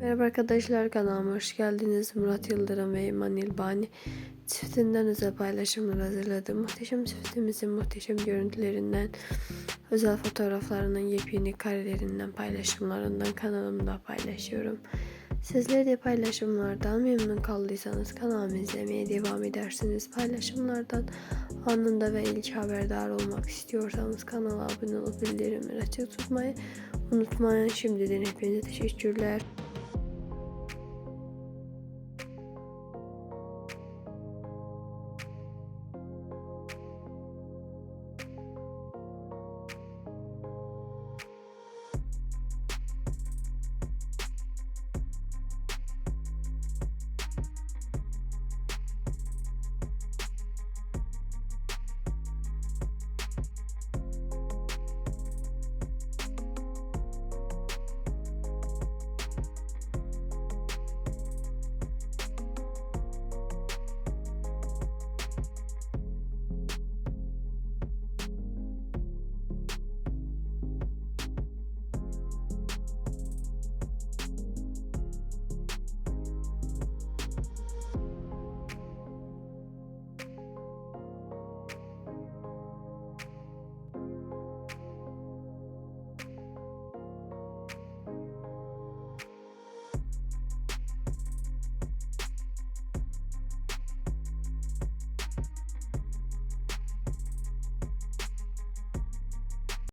Merhaba arkadaşlar kanalıma hoş geldiniz. Murat Yıldırım ve İman İlbani çiftinden özel paylaşımlar hazırladım. Muhteşem çiftimizin muhteşem görüntülerinden, özel fotoğraflarının yepyeni karelerinden, paylaşımlarından kanalımda paylaşıyorum. Sizler de paylaşımlardan memnun kaldıysanız kanalımı izlemeye devam edersiniz. Paylaşımlardan anında ve ilk haberdar olmak istiyorsanız kanala abone olup bildirimleri açık tutmayı unutmayın. Şimdiden hepinize teşekkürler.